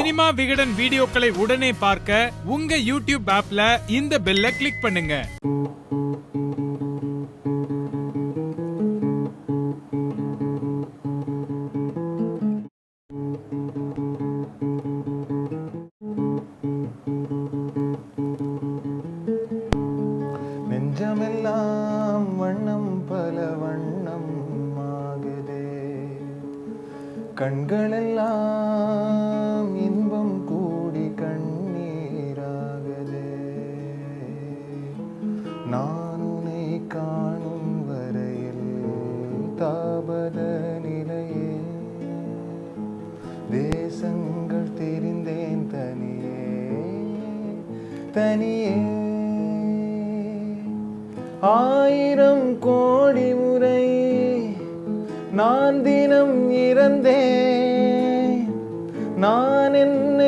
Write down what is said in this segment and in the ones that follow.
Cinema Vikatan வீடியோக்களை உடனே பார்க்க உங்க யூடியூப் ஆப்ல இந்த பெல்ல கிளிக் பண்ணுங்க. நெஞ்சமெல்லாம் வண்ணம் பல வண்ணம் ஆகுதே. கண்களெல்லாம் தாபத நிலையே தேசங்கள் தெரிந்தேன் தனியே தனியே. ஆயிரம் கோடி முறை நான் தினம் இறந்தேன். நான் என்ன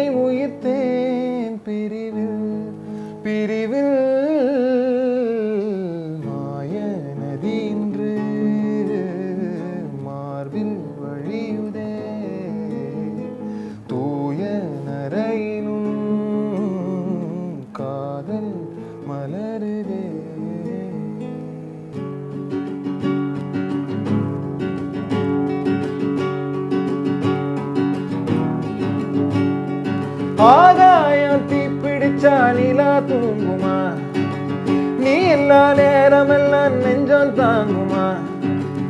ஆகாயம் தீப்பிடிச்சா நிலா தூங்குமா? நீ எல்லா நேரமெல்லாம் நெஞ்சம் தாங்குமா?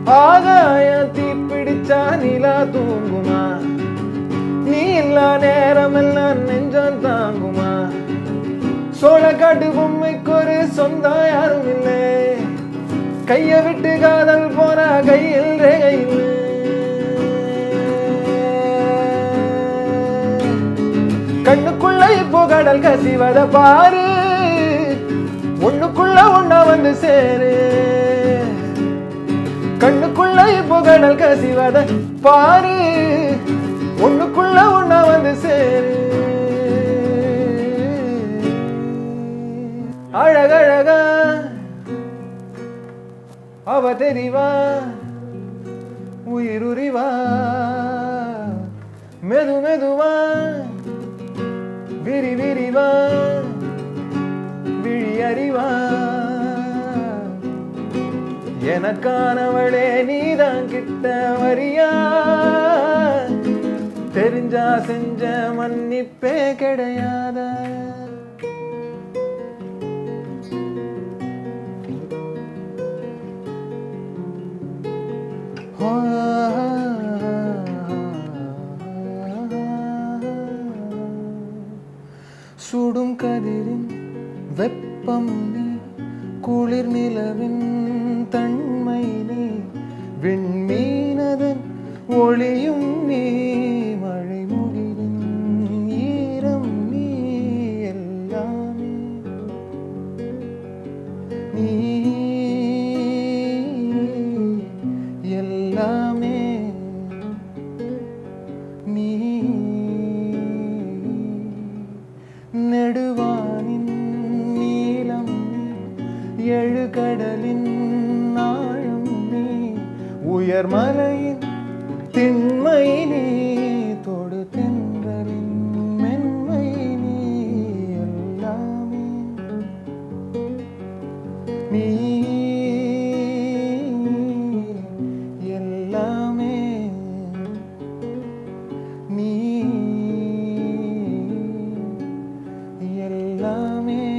ஆகாயம் தீப்பிடிச்சா நிலா தூங்குமா? நீ எல்லா நேரமெல்லாம் நெஞ்சம் தாங்குமா? சோழக்காட்டு பொம்மைக்கு ஒரு சொந்தம் யாரும் இல்லை. கைய விட்டு காதல் கடல் கசிவத பாரு. ஒண்ணுக்குள்ள ஒண்ணா வந்து சேரு. கண்ணுக்குள்ள இப்போ கடல் கசிவத பாரு. ஒண்ணுக்குள்ள ஒண்ணா வந்து சேரு. அழகழகா அவ தெரிவா உயிருரிவா மெது மெதுவா. விரி விரிவா விழி அறிவா எனக்கானவளே நீதான் கிட்ட வரியா தெரிஞ்சா செஞ்ச மன்னிப்பே கிடையாத. Oh குளிரின் வெப்பம் நீ குளிர் நிலவின் தன்மை நீ. விண்மீனதன் ஒளியும் நீ மழை முகிலின் ஈரம் நீ எல்லாமே. நீ எல்லாமே. நீ உயர்மலையின் திண்மை நீ தொடு தென்றலின் மென்மை நீ எல்லாமே நீ எல்லாமே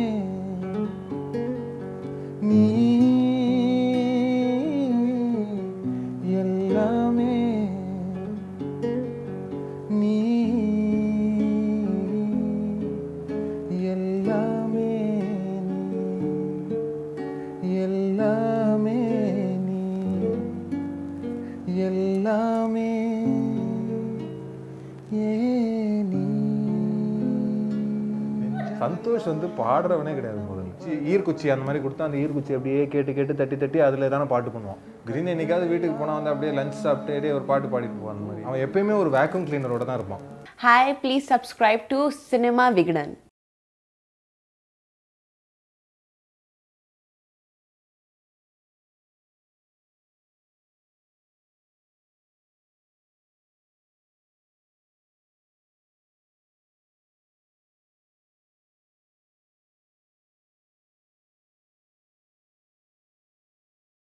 எல்லாமே நீ. எல்லாமே நீ. எல்லாமே நீ. எல்லாமே ஏ நீ. சந்தோஷ் வந்து பாடுறவனே கிடையாது முதல்ல ஈர்க்குச்சி அந்த மாதிரி கொடுத்தா அந்த ஈர்க்குச்சி அப்படியே கேட்டு கேட்டு தட்டி தட்டி அதில் தானே பாட்டு பண்ணுவான். கிரீன் என்னைக்காவது வீட்டுக்கு போனால் வந்து அப்படியே லஞ்ச் சாப்பிட்டு அப்படியே ஒரு பாட்டு பாடிட்டு போவான் அந்த மாதிரி. அவன் எப்பயுமே ஒரு வேக்யூம் கிளீனரோட தான் இருப்பான். Hi please subscribe to cinema Vikatan